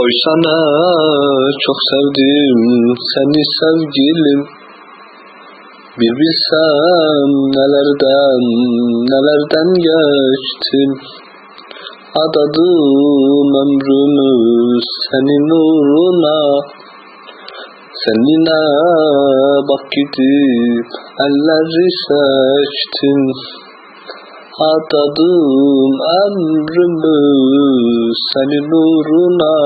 Oysa ne çok sevdim seni sevgilim. Bir bilsem nelerden nelerden geçtim Adadım ömrümü senin uğruna. Seninle bak gidip elleri seçtim Adadım ömrümü senin uğruna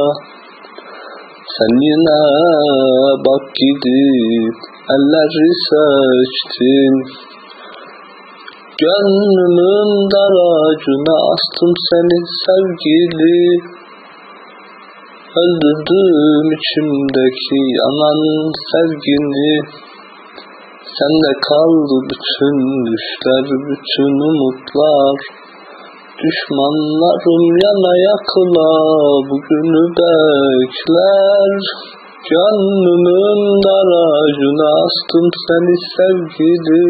Seninle bak gidip elleri seçtim. Gönlümün daracına astım seni sevgili. Öldürdüm içimdeki yanan sevgini Sende kaldı bütün düşler, bütün umutlar. Düşmanlarım yana yakıla bugünü bekler. Gönlümün daracına astım seni sevgili.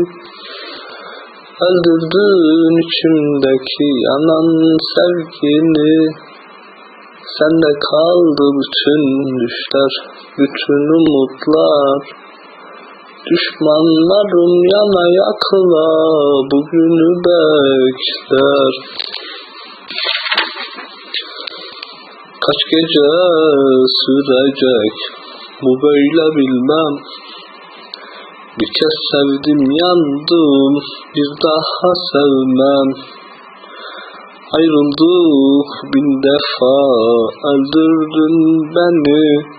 Öldürdün içimdeki yanan sevgini. Sende kaldı bütün düşler, bütün umutlar Düşmanlarım yana yakıla bugünü bekler. Kaç gece sürecek bu böyle bilmem. Bir kez sevdim yandım bir daha sevmem. Ayrıldık bin defa öldürdün beni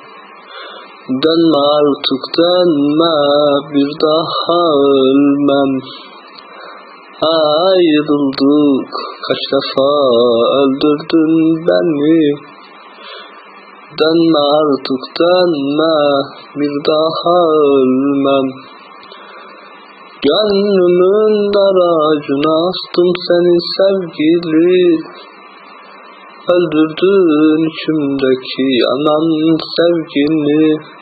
Dönme artık dönme bir daha ölmem. Ayrıldık kaç defa öldürdün beni? Dönme artık dönme bir daha ölmem. Gönlümün daracına astım seni sevgili. Öldürdün içimdeki yanan sevgini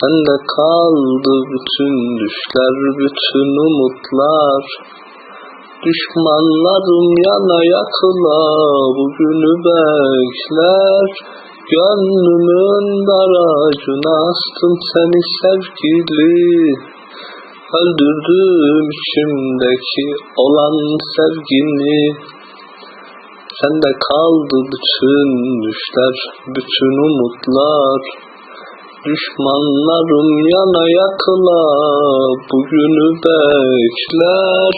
Sende kaldı bütün düşler, bütün umutlar. Düşmanlarım yana yakıla bugünü bekler. Gönlümün daracına astım seni sevgili. Öldürdüm içimdeki olan sevgini. Sende kaldı bütün düşler, bütün umutlar Düşmanlarım yana yakıla bugünü bekler